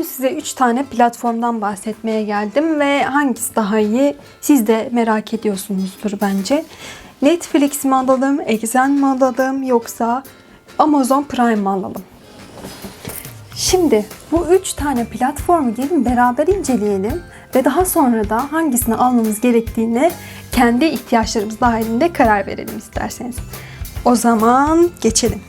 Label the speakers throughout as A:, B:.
A: Bugün size 3 tane platformdan bahsetmeye geldim ve hangisi daha iyi siz de merak ediyorsunuzdur bence. Netflix mi alalım, Exxen mi alalım yoksa Amazon Prime mi alalım? Şimdi bu 3 tane platformu gelin beraber inceleyelim ve daha sonra da hangisini almamız gerektiğine kendi ihtiyaçlarımız dahilinde karar verelim isterseniz. O zaman geçelim.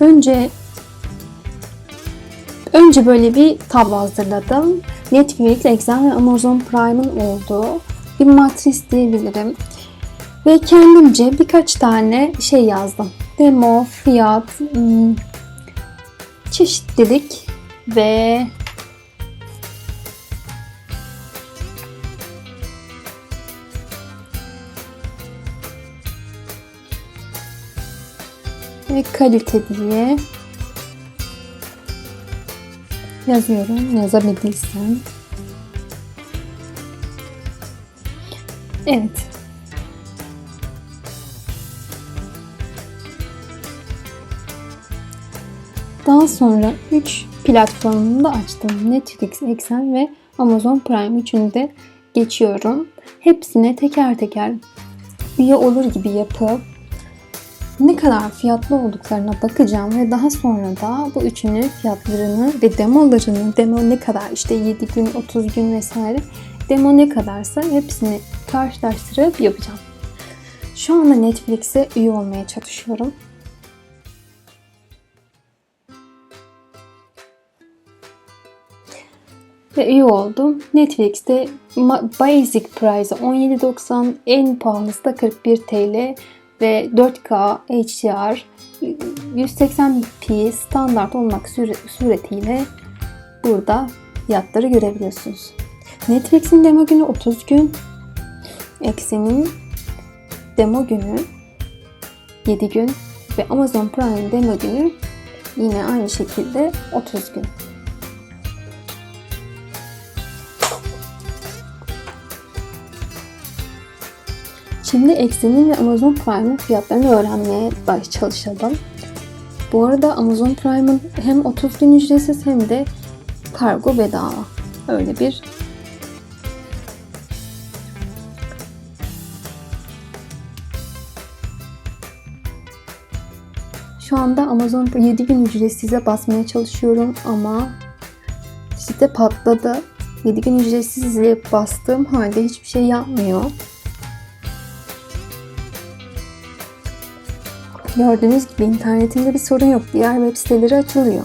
B: Önce önce böyle bir tablo hazırladım. Netflix, Exxen ve Amazon Prime'ın olduğu bir matris diyebilirim. Ve kendimce birkaç tane şey yazdım. Demo, fiyat, hmm, çeşitlilik ve ve kalite diye yazıyorum. Yazabildiysem. Evet. Daha sonra 3 platformunu da açtım. Netflix, Exxen ve Amazon Prime. Üçünü de geçiyorum. Hepsine teker teker üye olur gibi yapıp ne kadar fiyatlı olduklarına bakacağım ve daha sonra da bu üçünün fiyatlarını ve demolarını, demo ne kadar işte 7 gün, 30 gün vesaire demo ne kadarsa hepsini karşılaştırıp yapacağım. Şu anda Netflix'e üye olmaya çalışıyorum. Ve üye oldum. Netflix'te Basic Price 17.90, en pahalısı da 41 TL ve 4K HDR 180p standart olmak suretiyle burada fiyatları görebiliyorsunuz. Netflix'in demo günü 30 gün. Exxen'in demo günü 7 gün ve Amazon Prime demo günü yine aynı şekilde 30 gün. Şimdi Exxen'in ve Amazon Prime'ın fiyatlarını öğrenmeye baş çalışalım. Bu arada Amazon Prime'ın hem 30 gün ücretsiz hem de kargo bedava. Öyle bir Şu anda Amazon 7 gün ücretsize basmaya çalışıyorum ama site patladı. 7 gün ücretsizle bastığım halde hiçbir şey yapmıyor. Gördüğünüz gibi internetimde bir sorun yok. Diğer web siteleri açılıyor.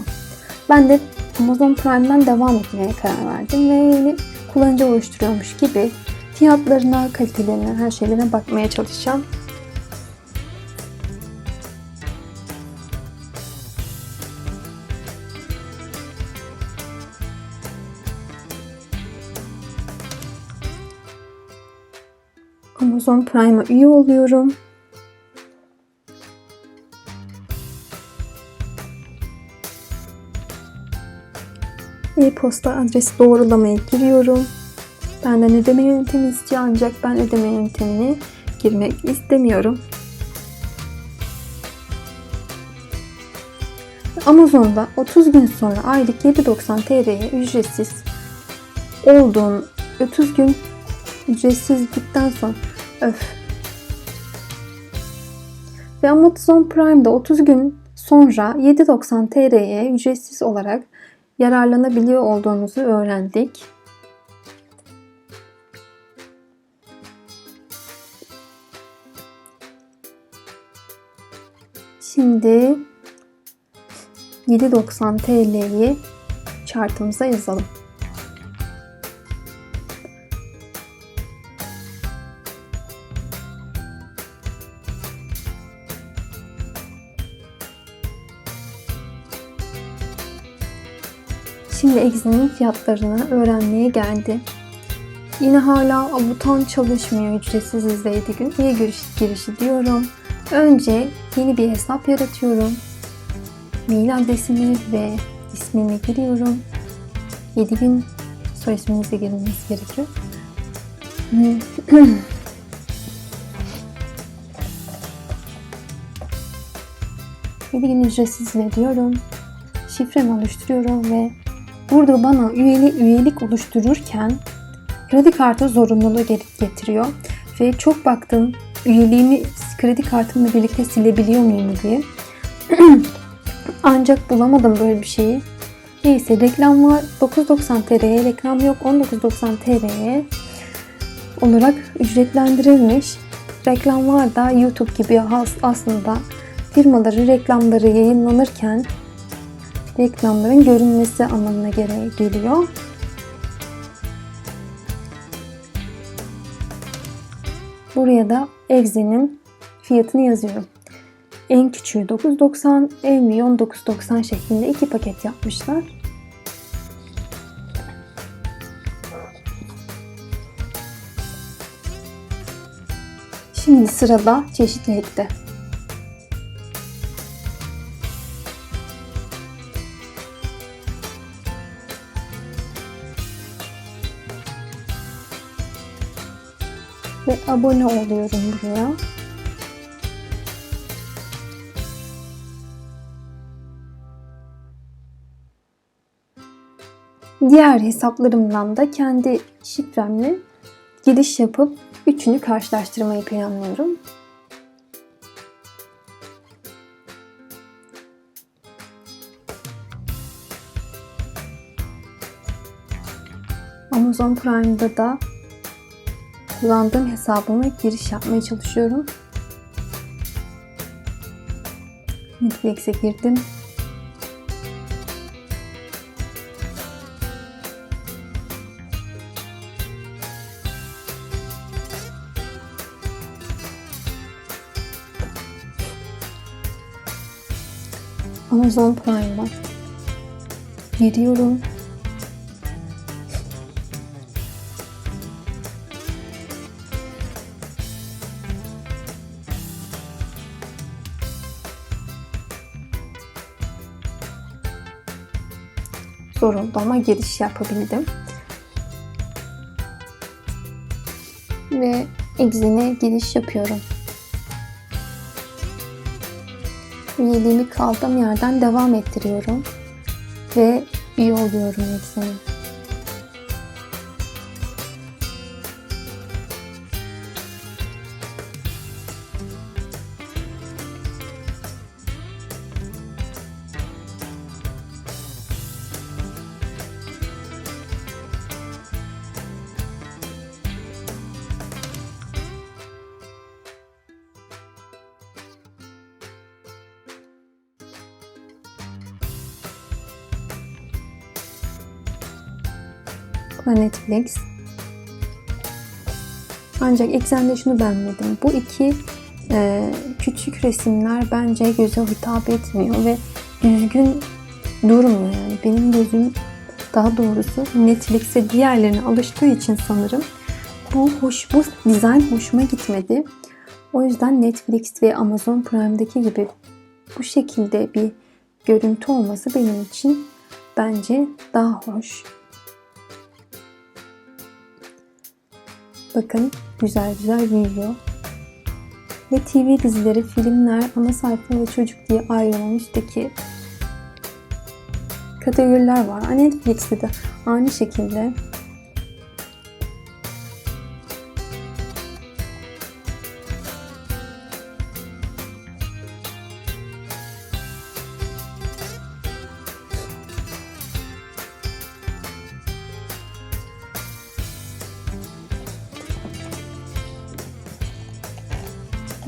B: Ben de Amazon Prime'dan devam etmeye karar verdim ve yeni kullanıcı oluşturuyormuş gibi fiyatlarına, kalitelerine, her şeylerine bakmaya çalışacağım. Amazon Prime'a üye oluyorum. E-posta adresi doğrulamaya giriyorum. Benden ödeme yöntemi istiyor ancak ben ödeme yöntemini girmek istemiyorum. Amazon'da 30 gün sonra aylık 7.90 TL'ye ücretsiz olduğun 30 gün ücretsizlikten sonra öf. Ve Amazon Prime'da 30 gün sonra 7.90 TL'ye ücretsiz olarak yararlanabiliyor olduğumuzu öğrendik. Şimdi 7.90 TL'yi chartımıza yazalım. Şimdi Exxen'in fiyatlarını öğrenmeye geldi. Yine hala buton çalışmıyor ücretsiz izleyici gün. Üye giriş, girişi diyorum. Önce yeni bir hesap yaratıyorum. Mail adresimi ve ismimi giriyorum. 7 gün soy isminize girilmesi gerekiyor. Yedi gün ücretsizle diyorum. Şifremi oluşturuyorum ve burada bana üyeli, üyelik oluştururken kredi kartı zorunluluğu getiriyor. Ve çok baktım üyeliğimi kredi kartımla birlikte silebiliyor muyum diye. Ancak bulamadım böyle bir şeyi. Neyse reklam var. 9.90 TL'ye reklam yok. 19.90 TL'ye olarak ücretlendirilmiş. Reklamlar da YouTube gibi aslında firmaların reklamları yayınlanırken reklamların görünmesi anlamına gere- geliyor. Buraya da Egze'nin fiyatını yazıyorum. En küçüğü 9.90, en büyüğü 19.90 şeklinde iki paket yapmışlar. Şimdi sırada çeşitlilikte. Abone oluyorum buraya. Diğer hesaplarımdan da kendi şifremle giriş yapıp üçünü karşılaştırmayı planlıyorum. Amazon Prime'da da kullandığım hesabıma giriş yapmaya çalışıyorum. Netflix'e girdim. Amazon Prime'a giriyorum. Zor oldu giriş yapabildim. Ve Exe'ne giriş yapıyorum. Üyeliğimi kaldığım yerden devam ettiriyorum. Ve üye oluyorum Exe'ne. Da Netflix. Ancak eksende şunu beğenmedim. Bu iki e, küçük resimler bence göze hitap etmiyor ve düzgün durmuyor yani. Benim gözüm daha doğrusu Netflix'e diğerlerine alıştığı için sanırım bu hoş, bu dizayn hoşuma gitmedi. O yüzden Netflix ve Amazon Prime'daki gibi bu şekilde bir görüntü olması benim için bence daha hoş. Bakın güzel güzel büyüyor. Ve TV dizileri, filmler, ana sayfa ve çocuk diye ayrılan kategoriler var. Netflix'te de aynı şekilde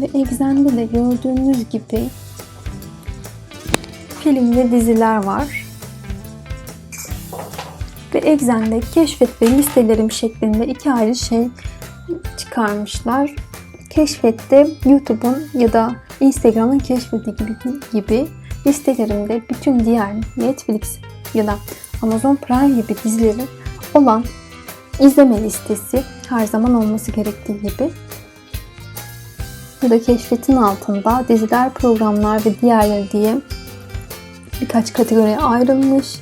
B: Ve Exxen'de de gördüğünüz gibi film ve diziler var. Ve Exxen'de keşfet ve listelerim şeklinde iki ayrı şey çıkarmışlar. Keşfette YouTube'un ya da Instagram'ın keşfeti gibi, gibi listelerimde bütün diğer Netflix ya da Amazon Prime gibi dizilerin olan izleme listesi her zaman olması gerektiği gibi Burada keşfetin altında diziler, programlar ve diğerleri diye birkaç kategoriye ayrılmış.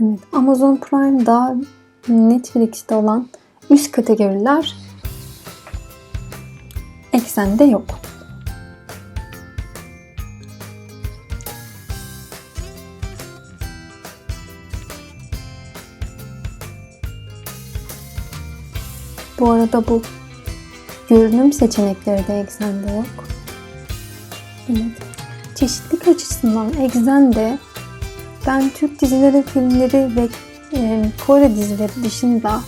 B: Evet, Amazon Prime'da Netflix'te olan üst kategoriler eksende yok. Bu arada bu görünüm seçenekleri de eksende yok. Evet. Çeşitlilik açısından eksende ben Türk dizileri, filmleri ve e, Kore dizileri dışında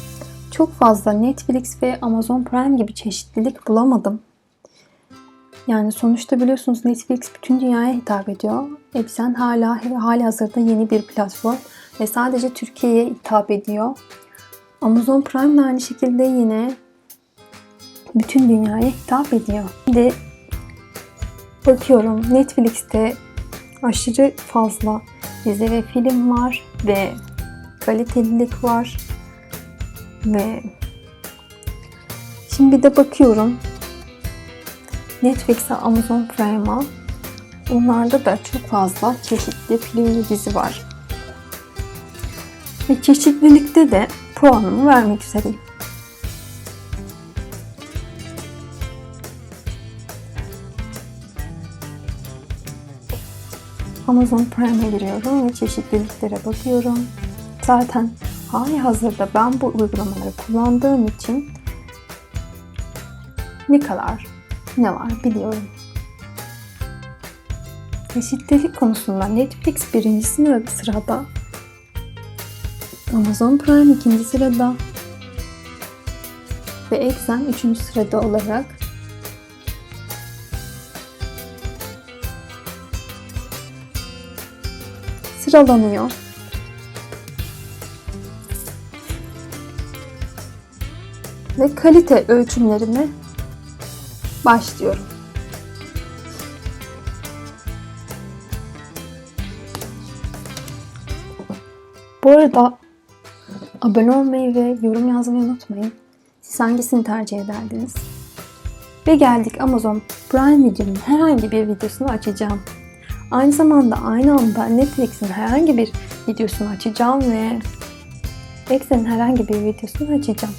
B: çok fazla Netflix ve Amazon Prime gibi çeşitlilik bulamadım. Yani sonuçta biliyorsunuz Netflix bütün dünyaya hitap ediyor. Exxen hala hali hazırda yeni bir platform ve sadece Türkiye'ye hitap ediyor. Amazon Prime de aynı şekilde yine bütün dünyaya hitap ediyor. Şimdi bakıyorum Netflix'te aşırı fazla dizi ve film var ve kalitelilik var ve şimdi bir de bakıyorum Netflix'e, Amazon Prime'a onlarda da çok fazla çeşitli film ve dizi var. Ve çeşitlilikte de puanımı vermek üzereyim. Amazon Prime'e giriyorum ve çeşitliliklere bakıyorum. Zaten hali hazırda ben bu uygulamaları kullandığım için ne kadar ne var biliyorum. Çeşitlilik konusunda Netflix birinci sırada, Amazon Prime ikinci sırada ve Exxen üçüncü sırada olarak sıralanıyor. Ve kalite ölçümlerine başlıyorum. Bu arada abone olmayı ve yorum yazmayı unutmayın. Siz hangisini tercih ederdiniz? Ve geldik Amazon Prime Video'nun herhangi bir videosunu açacağım. Aynı zamanda aynı anda Netflix'in herhangi bir videosunu açacağım ve Exxen'in herhangi bir videosunu açacağım.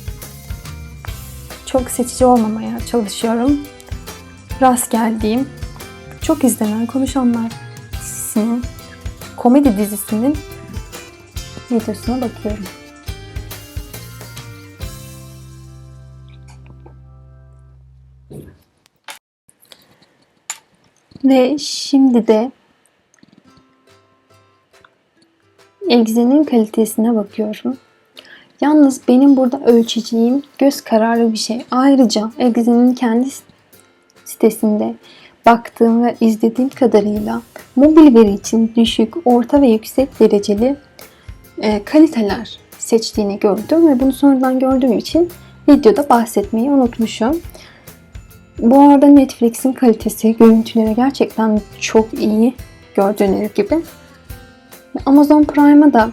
B: Çok seçici olmamaya çalışıyorum. Rast geldiğim, çok izlenen Konuşanlar dizisinin, komedi dizisinin videosuna bakıyorum. Ve şimdi de egzenin kalitesine bakıyorum. Yalnız benim burada ölçeceğim göz kararı bir şey. Ayrıca egzenin kendi sitesinde baktığım ve izlediğim kadarıyla mobil veri için düşük, orta ve yüksek dereceli e, kaliteler seçtiğini gördüm ve bunu sonradan gördüğüm için videoda bahsetmeyi unutmuşum. Bu arada Netflix'in kalitesi, görüntüleri gerçekten çok iyi gördüğünüz gibi. Amazon Prime'a da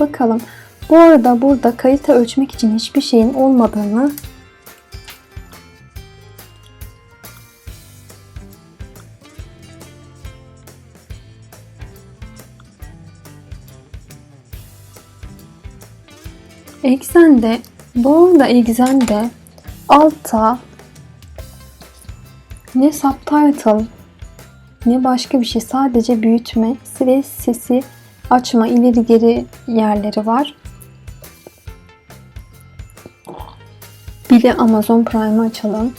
B: bakalım. Bu arada burada kalite ölçmek için hiçbir şeyin olmadığını Exxen'de, bu arada Exxen'de alta ne subtitle ne başka bir şey sadece büyütme ve sesi açma ileri geri yerleri var. Bir de Amazon Prime'ı açalım.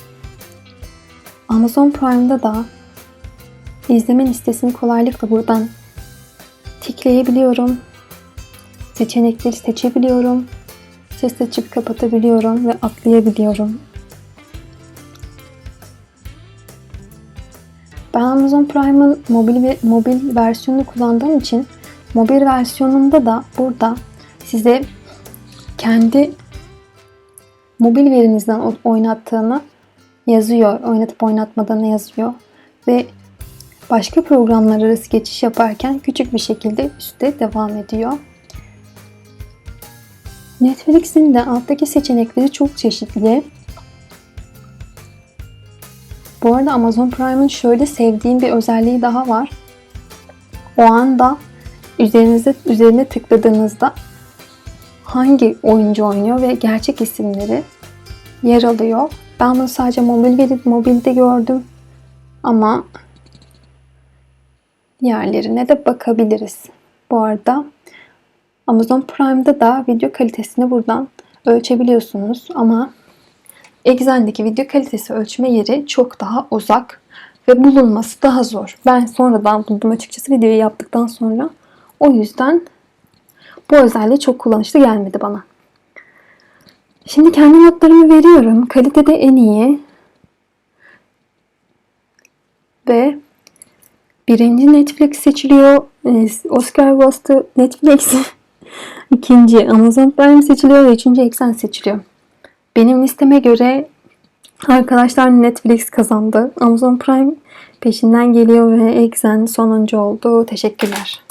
B: Amazon Prime'da da izleme listesini kolaylıkla buradan tıklayabiliyorum. Seçenekleri seçebiliyorum. Ses açıp kapatabiliyorum ve atlayabiliyorum. Ben Amazon Prime'ın mobil ve mobil versiyonunu kullandığım için mobil versiyonunda da burada size kendi mobil verinizden oynattığını yazıyor. Oynatıp oynatmadan yazıyor. Ve başka programlar arası geçiş yaparken küçük bir şekilde üstte devam ediyor. Netflix'in de alttaki seçenekleri çok çeşitli. Bu arada Amazon Prime'ın şöyle sevdiğim bir özelliği daha var. O anda üzerinize üzerine tıkladığınızda hangi oyuncu oynuyor ve gerçek isimleri yer alıyor. Ben bunu sadece mobil veri, mobilde gördüm. Ama diğerlerine de bakabiliriz. Bu arada Amazon Prime'da da video kalitesini buradan ölçebiliyorsunuz ama Exxen'deki video kalitesi ölçme yeri çok daha uzak ve bulunması daha zor. Ben sonradan buldum açıkçası videoyu yaptıktan sonra. O yüzden bu özelliği çok kullanışlı gelmedi bana. Şimdi kendi notlarımı veriyorum. Kalitede en iyi. Ve birinci Netflix seçiliyor. Ee, Oscar bastı Netflix. İkinci Amazon Prime seçiliyor ve üçüncü Exxen seçiliyor. Benim listeme göre arkadaşlar Netflix kazandı. Amazon Prime peşinden geliyor ve Exxen sonuncu oldu. Teşekkürler.